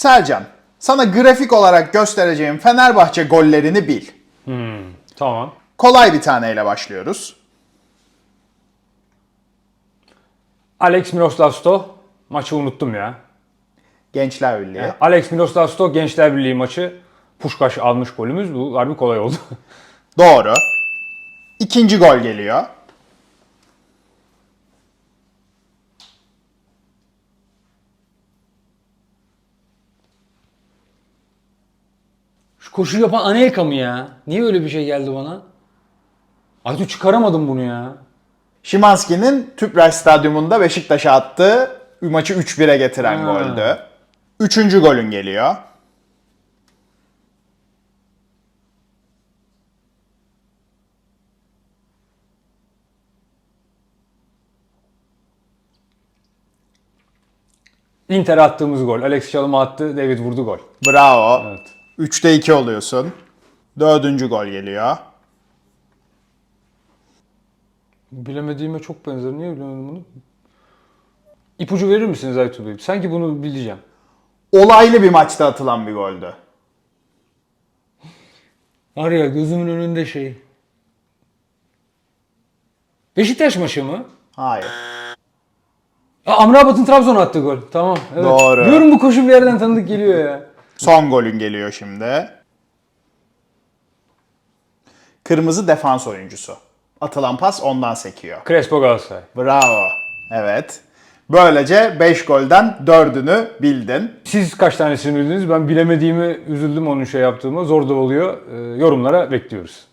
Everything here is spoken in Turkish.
Sercan, sana grafik olarak göstereceğim Fenerbahçe gollerini bil. Tamam. Kolay bir taneyle başlıyoruz. Alex Miroslav Sto. Maçı unuttum ya. Gençler Birliği. Alex Miroslav Sto Gençler Birliği maçı. Puşkaş almış golümüz. Bu harbi kolay oldu. Doğru. İkinci gol geliyor. Şu koşu yapan Anelka mı ya? Niye öyle bir şey geldi bana? Aytu çıkaramadım bunu ya. Şimanski'nin Tüpraş Stadyumunda Beşiktaş'a attığı maçı 3-1'e getiren Ha. goldü. Üçüncü golün geliyor. Inter attığımız gol. Alex Çalım'a attı, David vurdu gol. Bravo. Evet. 3'te 2 oluyorsun. Dördüncü gol geliyor. Bilemediğime çok benzer. Niye bilemedim bunu? İpucu verir misiniz Aytu Bey? Sanki bunu bileceğim. Olaylı bir maçta atılan bir goldü. Var ya gözümün önünde şey. Beşiktaş maçı mı? Hayır. Aa, Amrabat'ın Trabzon'a attığı gol. Tamam. Evet. Doğru. Diyorum bu koşu bir yerden tanıdık geliyor ya. Son golün geliyor şimdi. Kırmızı defans oyuncusu. Atılan pas ondan sekiyor. Crespo Galatasaray. Bravo. Evet. Böylece 5 golden 4'ünü bildin. Siz kaç tanesini bildiniz? Ben bilemediğimi üzüldüm onun şey yaptığımı. Zor da oluyor. Ee, yorumlara bekliyoruz.